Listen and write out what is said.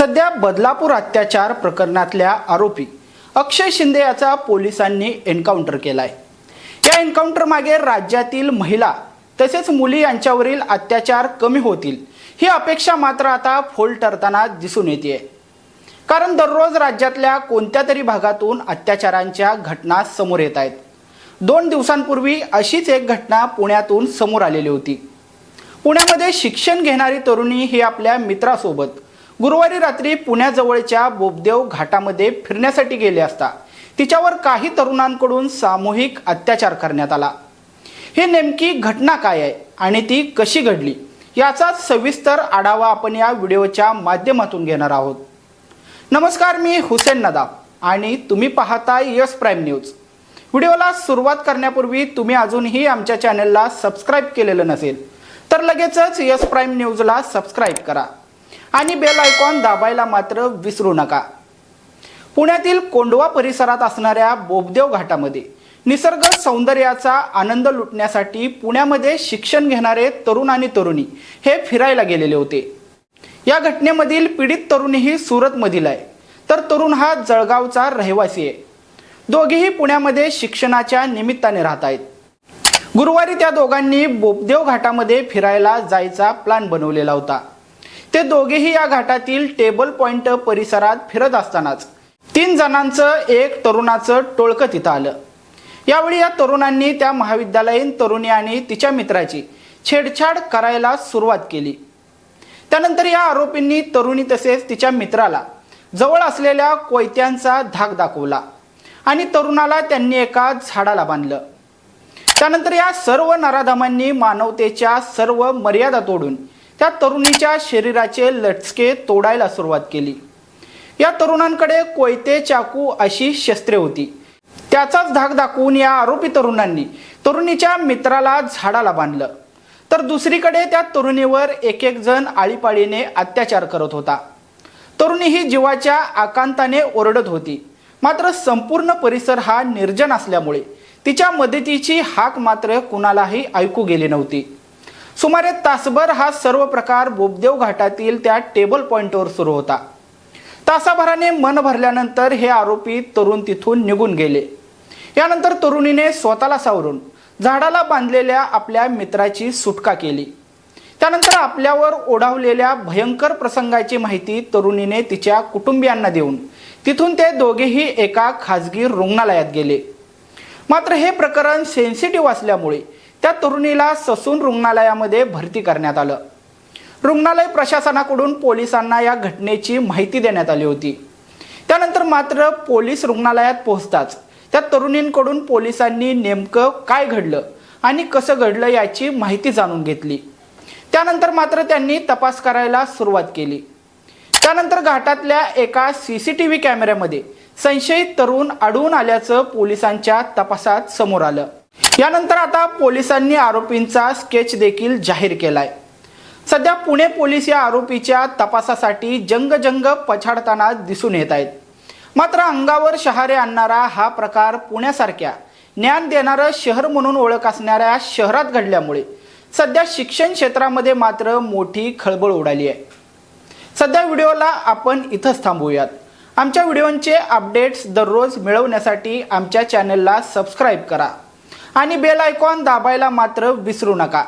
सध्या बदलापूर अत्याचार प्रकरणातल्या आरोपी अक्षय शिंदे याचा पोलिसांनी एन्काउंटर केलाय. या एन्काउंटर मागे राज्यातील महिला तसेच मुली यांच्यावरील अत्याचार कमी होतील ही अपेक्षा मात्र आता फोल ठरताना दिसून येते कारण दररोज राज्यातल्या कोणत्या तरी भागातून अत्याचारांच्या घटना समोर येत आहेत. दोन दिवसांपूर्वी अशीच एक घटना पुण्यातून समोर आलेली होती. पुण्यामध्ये शिक्षण घेणारी तरुणी ही आपल्या मित्रासोबत गुरुवारी रात्री पुण्याजवळच्या बोबदेव घाटामध्ये फिरण्यासाठी गेले असता तिच्यावर काही तरुणांकडून सामूहिक अत्याचार करण्यात आला. ही नेमकी घटना काय आहे आणि ती कशी घडली याचा सविस्तर आढावा आपण या व्हिडिओच्या माध्यमातून घेणार आहोत. नमस्कार मी हुसेन नदाब आणि तुम्ही पाहता यस प्राईम न्यूज. व्हिडिओला सुरुवात करण्यापूर्वी तुम्ही अजूनही आमच्या चॅनलला सबस्क्राईब केलेलं नसेल तर लगेचच यस प्राईम न्यूजला सबस्क्राईब करा. आणि बेल आयकॉन दाबायला मात्र विसरू नका. पुण्यातील कोंडवा परिसरात असणाऱ्या बोबदेव घाटामध्ये निसर्ग सौंदर्याचा आनंद लुटण्यासाठी पुण्यामध्ये शिक्षण घेणारे तरुण आणि तरुणी हे फिरायला गेलेले होते. या घटनेमधील पीडित तरुणी ही सुरतमधील आहे. तर तरुण हा जळगावचा रहिवासी आहे. दोघेही पुण्यामध्ये शिक्षणाच्या निमित्ताने राहत आहेत. गुरुवारी त्या दोघांनी बोपदेव घाटामध्ये फिरायला जायचा प्लॅन बनवलेला होता. ते दोघेही या घाटातील टेबल पॉइंट परिसरात फिरत असतानाच तीन जणांचं एक तरुणाचं टोळकं तिथं आलं. यावेळी या तरुणांनी त्या महाविद्यालयीन तरुणी आणि तिच्या मित्राची छेडछाड करायला सुरुवात केली. त्यानंतर या आरोपींनी तरुणी तसेच तिच्या मित्राला जवळ असलेल्या कोयत्यांचा धाक दाखवला आणि तरुणाला त्यांनी एका झाडाला बांधलं. त्यानंतर या सर्व नराधमांनी मानवतेच्या सर्व मर्यादा तोडून त्या तरुणीच्या शरीराचे लटके तोडायला सुरुवात केली. या तरुणांकडे कोयते चाकू अशी शस्त्रे होती. त्याचाच धाक दाखवून या आरोपी तरुणांनी तरुणीच्या मित्राला झाडाला बांधलं. तर दुसरीकडे त्या तरुणीवर एक एक जण आळीपाळीने अत्याचार करत होता. तरुणी ही जीवाच्या आकांताने ओरडत होती. मात्र संपूर्ण परिसर हा निर्जन असल्यामुळे तिच्या मदतीची हाक मात्र कुणालाही ऐकू गेली नव्हती. सुमारे तासभर हा सर्व प्रकार बोबदेव घाटातील त्या टेबल पॉइंटवर सुरू होता. तासाभराने मन भरल्यानंतर हे आरोपी तरुण तिथून निघून गेले. यानंतर तरुणीने स्वतःला सावरून झाडाला बांधलेल्या आपल्या मित्राची सुटका केली. त्यानंतर आपल्यावर ओढावलेल्या भयंकर प्रसंगाची माहिती तरुणीने तिच्या कुटुंबियांना देऊन तिथून ते दोघेही एका खाजगी रुग्णालयात गेले. मात्र हे प्रकरण सेन्सिटिव्ह असल्यामुळे त्या तरुणीला ससून रुग्णालयामध्ये भरती करण्यात आलं. रुग्णालय प्रशासनाकडून पोलिसांना या घटनेची माहिती देण्यात आली होती. त्यानंतर मात्र पोलीस रुग्णालयात पोहोचताच त्या तरुणींकडून पोलिसांनी नेमकं काय घडलं आणि कसं घडलं याची माहिती जाणून घेतली. त्यानंतर मात्र त्यांनी तपास करायला सुरुवात केली. त्यानंतर घाटातल्या एका सी सी टी व्ही कॅमेऱ्यामध्ये संशयित तरुण आढळून आल्याचं पोलिसांच्या तपासात समोर आलं. यानंतर आता पोलिसांनी आरोपींचा स्केच देखील जाहीर केलाय. सध्या पुणे पोलीस या आरोपीच्या तपासासाठी जंग पछाडताना दिसून येत आहेत. मात्र अंगावर शहारे आणणारा हा प्रकार पुण्यासारख्या ज्ञान देणारं शहर म्हणून ओळख असणाऱ्या शहरात घडल्यामुळे सध्या शिक्षण क्षेत्रामध्ये मात्र मोठी खळबळ उडाली आहे. सध्या व्हिडिओला आपण इथंच थांबूयात. आमच्या व्हिडिओंचे अपडेट्स दररोज मिळवण्यासाठी आमच्या चॅनलला सबस्क्राईब करा. आणि बेल आयकॉन दाबायला मात्र विसरू नका.